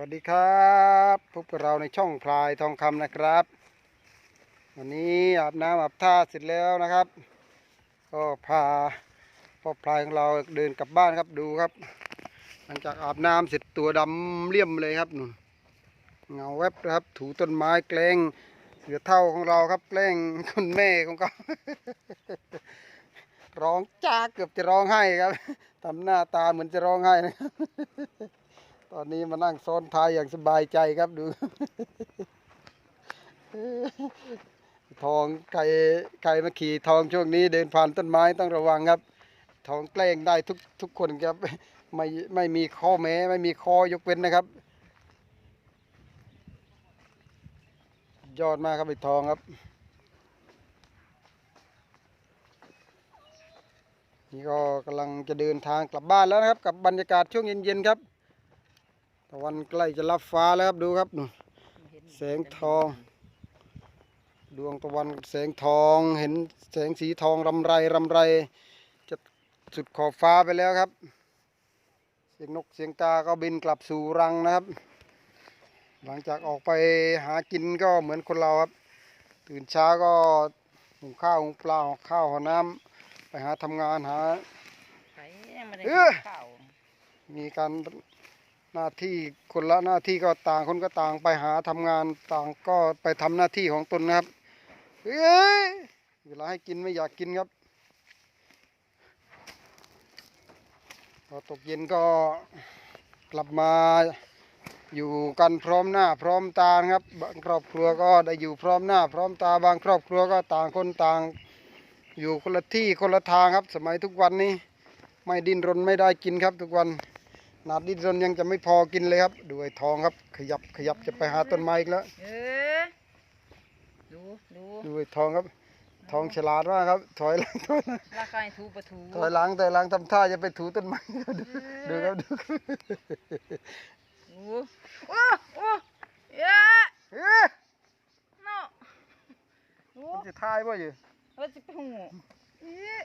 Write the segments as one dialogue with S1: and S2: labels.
S1: วัสดีครับพบกับเราในช่องพลายทองคำนะครับ วันนี้อาบน้ำอาบท่าเสร็จแล้วนะครับ ก็พาพ่อพลายของเราเดินกลับบ้านครับดูครับ หลังจากอาบน้ำเสร็จตัวดำเลี่ยมเลยครับนุ่นเงาแวบนะครับ ถูต้นไม้แกล้งเสือเท่าของเราครับแกล้งคุณแม่ของเขาร้องจ้าเกือบจะร้องไห้ครับทำหน้าตาเหมือนจะร้องไห้นะครับ ตอนนี้มานั่งซ้อนท้ายอย่างสบายใจครับดู ทองใครใครมาขี่ทองช่วงนี้เดินผ่านต้นไม้ต้องระวังครับ ทองแกล้งได้ทุกทุกคนครับ ไม่ไม่มีข้อแม้ไม่มีข้อยกเว้นนะครับ ยอดมากครับไอ้ทองครับ นี่ก็กำลังจะเดินทางกลับบ้านแล้วนะครับ กับบรรยากาศช่วงเย็นๆครับ ตะวันใกล้จะรับฟ้าแล้วครับดูครับนู่นแสงทอง ดวงตะวันแสงทองเห็นแสงสีทองรำไรรำไร จะสุดขอบฟ้าไปแล้วครับ เสียงนกเสียงกาก็บินกลับสู่รังนะครับ หลังจากออกไปหากินก็เหมือนคนเราครับ ตื่นเช้าก็หุงข้าวหุงปลาหาข้าวหาน้ำไปหาทำงานหา
S2: ไผยังไม่ได้
S1: เอ้อ
S2: กินข้าว
S1: มีการ หน้าที่คนละหน้าที่ก็ต่างคนก็ต่างไปหาทำงานต่างก็ไปทำหน้าที่ของตนนะครับเอ้ยเวลาให้กินไม่อยากกินครับพอตกเย็นก็กลับมาอยู่กันพร้อมหน้าพร้อมตาครับบางครอบครัวก็ได้อยู่พร้อมหน้า พร้อมตาบางครอบครัวก็ต่างคนต่าง อยู่คนละที่คนละทางครับ สมัยทุกวันนี้ ไม่ดิ้นรนไม่ได้กินครับทุกวัน หนาดดิ้นรนยังจะไม่พอกินเลยครับ ดูไอ้ทองครับ ขยับขยับจะไปหาต้นไม้อีกแล้ว
S2: เออดูดู
S1: ดูไอ้ทองครับ ทองฉลาดมากครับ ถอยหลังถอยหลัง
S2: ราคาให้ถูปะถู
S1: ถอยหลังถอยหลังทำท่าจะไปถูต้นไม้ดูดูครับดูครับ
S2: ดูโอ้โอ้เอ๊ะ
S1: เอ๊ะ
S2: เนาะดู
S1: มันจะทายป่ะอยู่
S2: เราจะไปหูเอ๊ะ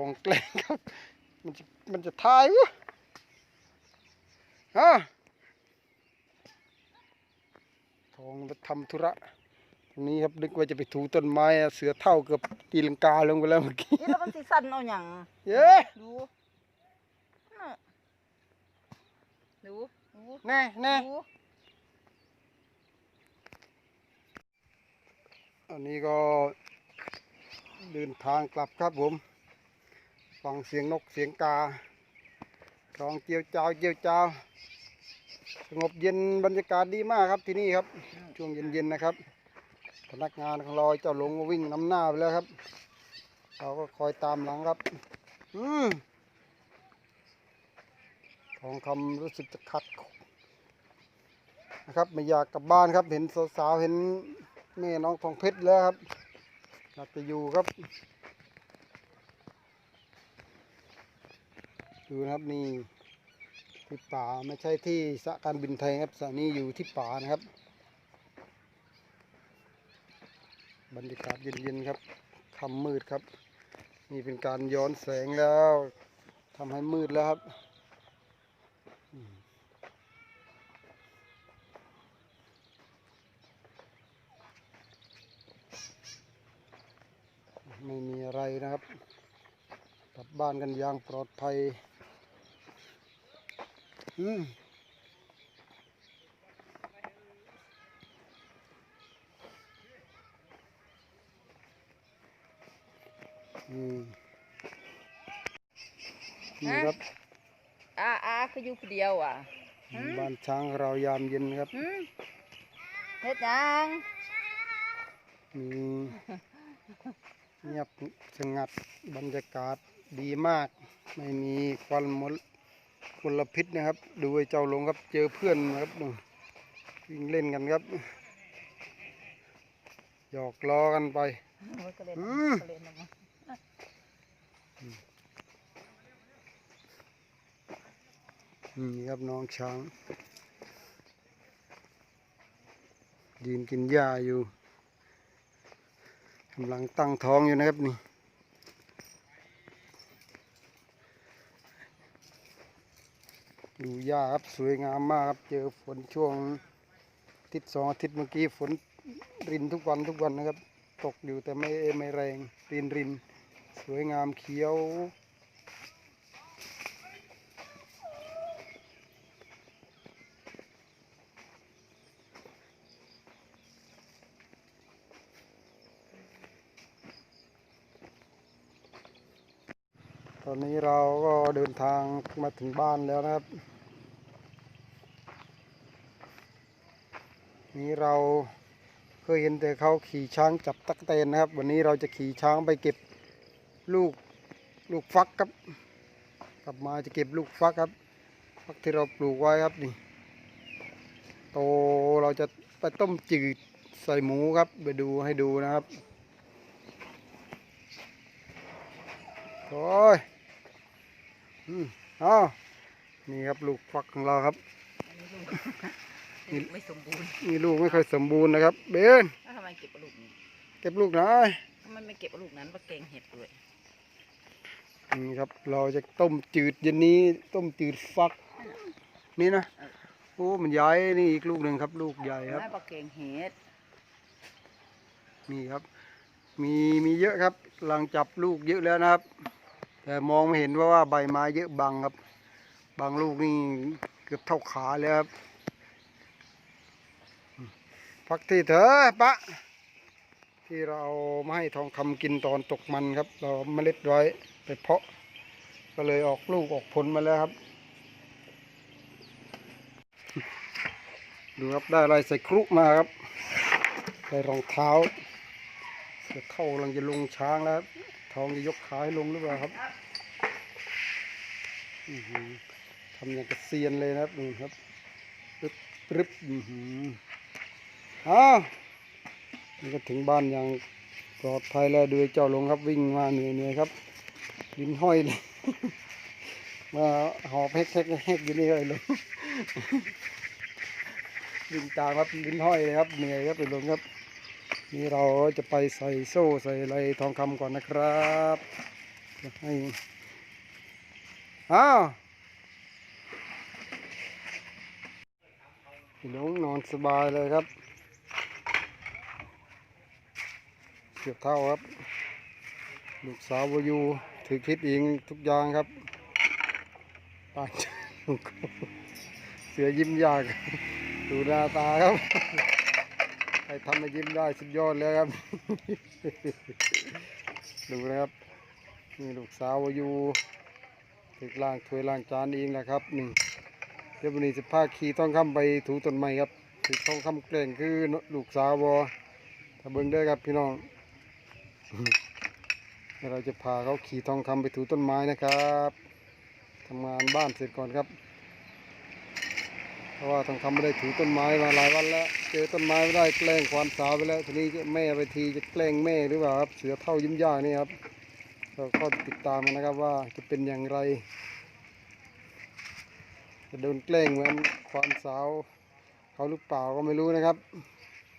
S1: องแกล้งครับ มันจะมันจะทายวะฮะทองไปทำธุระตรงนี้ครับนึกว่าจะไปถูต้นไม้อะเสือเท่าเกือบตีลังกาลงไปแล้วเมื่อกี้
S2: นี่แล้วมันสิสั่นเอาหยัง
S1: เย้
S2: ดูเนาะดูดู
S1: แน่แน่
S2: ดู
S1: อันนี้ก็เดินทางกลับครับผม ฟังเสียงนกเสียงการ้องเจียวจ้าวเจียวจ้าวสงบเย็นบรรยากาศดีมากครับที่นี่ครับ ช่วงเย็นๆนะครับ พนักงานของเราเจ้าหลงวิ่งนำหน้าไปแล้วครับ เราก็คอยตามหลังครับ อืมทองคำรู้สึกจะขัดนะครับไม่อยากกลับบ้านครับเห็นสาวๆเห็นแม่น้องทองเพชรแล้วครับอยากจะอยู่ครับ ดูนะครับนี่ที่ป่าไม่ใช่ที่สะการบินไทยครับสะนี้อยู่ที่ป่านะครับ บรรยากาศเย็นๆครับค่ำมืดครับ นี่เป็นการย้อนแสงแล้วทำให้มืดแล้วครับไม่มีอะไรนะครับ กลับบ้านกันอย่างปลอดภัย อืมอืมนี่ครับ
S2: อาอาคืออยู่คนเดียวอะ
S1: บ้านช้างเรายามเย็นครับ
S2: หืมเฮ็ดหยัง
S1: มีเงียบสงัดบรรยากาศดีมาก ไม่มีควันมล มลพิษนะครับ ดูไอ้เจ้าหลงครับเจอเพื่อนนะครับนู่นวิ่งเล่นกันครับ หยอกล้อกันไป
S2: โอ้ยก็เล่น
S1: อืม
S2: ก็เล่นออกมา
S1: นี่ครับน้องช้าง ยืนกินหญ้าอยู่กำลังตั้งท้องอยู่นะครับนี่ ดูหญ้าครับสวยงามมากครับ เจอฝนช่วงทิตย์สองอาทิตย์เมื่อกี้ฝนรินทุกวันทุกวันนะครับ ตกอยู่แต่ไม่ไม่แรงรินรินสวยงามเขียวตอนนี้เราก็เดินทางมาถึงบ้านแล้วนะครับ นี่เราเคยเห็นแต่เขาขี่ช้างจับตักแตนนะครับ วันนี้เราจะขี่ช้างไปเก็บลูกลูกฟักครับ กลับมาจะเก็บลูกฟักครับ ฟักที่เราปลูกไว้ครับนี่โตเราจะไปต้มจืดใส่หมูครับไปดูให้ดูนะครับโอ้ยอืมอ้าวนี่ครับลูกฟักของเราครับ
S2: นี่ไม่สมบูรณ์
S1: นี่ลูกไม่ค่อยสมบูรณ์นะครับ เบน
S2: แล้วทำไมเก็บเอาลูกนี้
S1: เก็บลูกหน่อย
S2: ทำไมไม่เก็บเอาลูกนั้นมาแกงเห็ดด้วย
S1: นี่ครับ เราจะต้มจืดเย็นนี้ ต้มจืดฟัก นี่นะโอ้มันใหญ่นี่อีกลูกหนึ่งครับ ลูกใหญ่ครับ
S2: แม่ปลาแกงเห็ด
S1: นี่ครับ มีมีเยอะครับกำลังจับลูกเยอะแล้วนะครับ แต่มองไม่เห็นเพราะว่าใบไม้เยอะบังครับ บางลูกนี่เกือบเท่าขาเลยครับ ฟักที่เถอะปะ ที่เราเอามาให้ทองคำกินตอนตกมันครับ เราเมล็ดไว้ไปเพาะ ก็เลยออกลูกออกผลมาแล้วครับ ดูครับได้อะไรใส่ครุมาครับใส่รองเท้าเสือเข้ากำลังจะลงช้างแล้วทองจะยกขาให้ลงหรือเปล่าครับทำอย่างกระเซียนเลยนะครับดูครับรึบรึบ อ้าวนี่ก็ถึงบ้านอย่างปลอดภัยแล้วดูไอ้เจ้าลงครับวิ่งมาเหนื่อยๆครับลิ้นห้อยเลยมาหอบแฮกแฮกแฮกอยู่นี่เลยลงวิ่งตามครับลิ้นห้อยเลยครับเหนื่อยครับไปลงครับ นี่เราจะไปใส่โซ่ใส่อะไรทองคำก่อนนะครับจะให้อ้าวพี่น้องนอนสบายเลยครับ เสียบเท่าครับ ลูกสาววายูถือคลิปเองทุกอย่างครับปานเสือยิ้มยาก ดูหน้าตาครับใครทำให้ยิ้มได้สุดยอดเลยครับ ดูนะครับนี่ลูกสาวอายุถึกล่างถวยล่างจานเองนะครับนี่เดี๋ยววันนี้จะพาขี่ต้องคำไปถูต้นไม้ครับถือต้องคำแกล้งคือลูกสาวบอถ้าเบิ่งได้ครับพี่น้อง เดี๋ยวเราจะพาเขาขี่ทองคำไปถูต้นไม้นะครับทำงานบ้านเสร็จก่อนครับ เพราะว่าทองคำไม่ได้ถูต้นไม้มาหลายวันแล้ว เจอต้นไม้ไม่ได้แกล้งควานสาวไปแล้วทีนี้แม่ไปทีจะแกล้งแม่หรือเปล่าครับเสือเท่ายิ้มย่านี่ครับเราก็ติดตามกันนะครับว่าจะเป็นอย่างไร จะโดนแกล้งเหมือนควานสาวเขาหรือเปล่าก็ไม่รู้นะครับ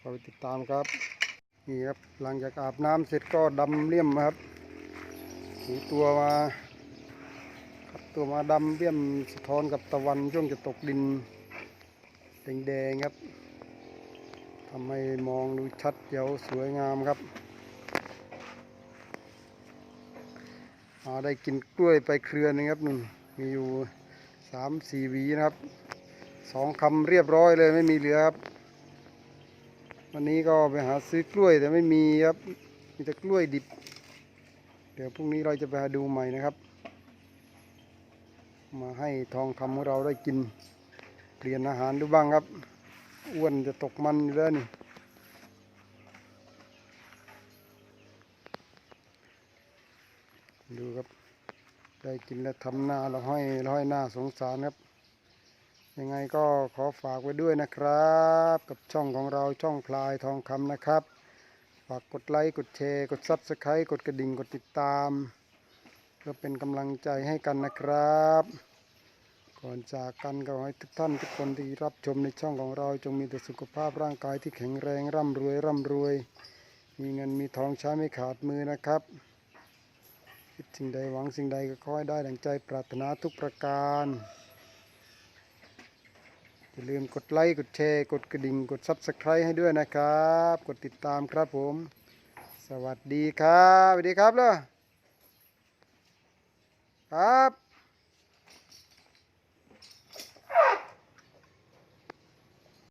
S1: ก็ไปติดตามครับ นี่ครับหลังจากอาบน้ำเสร็จก็ดำเลี่ยมครับถูตัวมาขับตัวมาดำเลี่ยมสะท้อนกับตะวันช่วงจะตกดินแดงๆครับทำให้มองดูชัดเจ๋วสวยงามครับมาได้กินกล้วยไปเครือนึงครับนุ่นมีอยู่สามสี่วีนะครับสองคำเรียบร้อยเลยไม่มีเหลือครับ วันนี้ก็ไปหาซื้อกล้วยแต่ไม่มีครับ มีแต่กล้วยดิบ เดี๋ยวพรุ่งนี้เราจะไปหาดูใหม่นะครับ มาให้ทองคำของเราได้กิน เปลี่ยนอาหารดูบ้างครับ อ้วนจะตกมันอยู่แล้วนี่ดูครับ ได้กินแล้วทำหน้าเราห้อยห้อยหน้าสงสารครับ ยังไงก็ขอฝากไว้ด้วยนะครับ กับช่องของเราช่องพลายทองคำนะครับ ฝากกดไลค์กดแชร์กดซับสไครต์กดกระดิ่งกดติดตาม เพื่อเป็นกำลังใจให้กันนะครับ ก่อนจากกันก็ขอให้ทุกท่านทุกคนที่รับชมในช่องของเรา จงมีแต่สุขภาพร่างกายที่แข็งแรงร่ำรวยร่ำรวย มีเงินมีทองใช้ไม่ขาดมือนะครับคิดสิ่งใดหวังสิ่งใดก็ขอให้ได้ดังใจปรารถนาทุกประการ อย่าลืมกดไลค์ กดแชร์ กดกระดิ่ง กดซับสไครต์ให้ด้วยนะครับ กดติดตามครับผม สวัสดีครับ สวัสดีครับเลยครับ